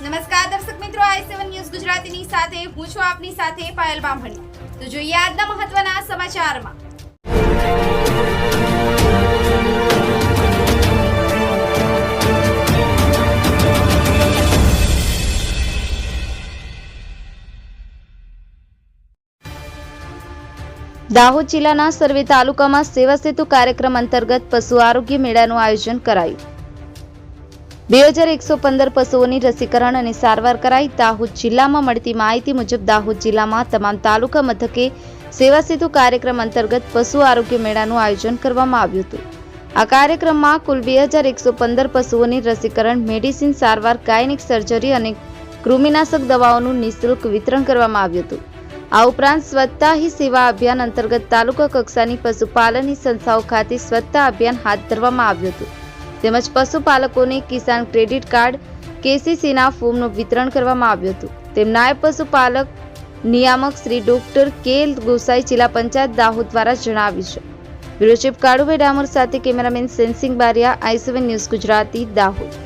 નમસ્કાર દર્શક મિત્રો, આઈ સેવન ન્યૂઝ ગુજરાતીની સાથે, હું છું આપની સાથે પાયલ બામણી. તો જોઈએ આજના મહત્વના સમાચારમાં. દાહોદ જિલ્લાના સર્વે તાલુકામાં સેવા સેતુ કાર્યક્રમ અંતર્ગત પશુ આરોગ્ય મેળાનું આયોજન કરાયું. બે હજાર એકસો પંદર પશુઓની રસીકરણ અને સારવાર કરાઈ દાહોદ જિલ્લામાં મળતી માહિતી મુજબ દાહોદ જિલ્લામાં તમામ તાલુકા મથકે સેવા સેતુ કાર્યક્રમ અંતર્ગત પશુ આરોગ્ય મેળાનું આયોજન કરવામાં આવ્યું હતું. આ કાર્યક્રમમાં કુલ બે હજાર એકસો પંદર પશુઓની રસીકરણ, મેડિસિન સારવાર, ગાયનિક સર્જરી અને કૃમિનાશક દવાઓનું નિઃશુલ્ક વિતરણ કરવામાં આવ્યું હતું. આ ઉપરાંત સ્વચ્છતા હી સેવા અભિયાન અંતર્ગત તાલુકા કક્ષાની પશુપાલનની સંસ્થાઓ ખાતે સ્વચ્છતા અભિયાન હાથ ધરવામાં આવ્યું હતું. તેમજ પશુપાલકોને કિસાન ક્રેડિટ કાર્ડ, કેસીસીના ફોર્મનું વિતરણ કરવામાં આવ્યું હતું. તેમ નાયબ પશુપાલક નિયામક શ્રી ડોક્ટર કે ગોસાઈ જિલ્લા પંચાયત દાહોદ દ્વારા જણાવ્યું છે. બ્યુરો ચીફ કાળુભાઈ ડામોર સાથે cameraman Sensing Baria, I news Gujarati, Dahod.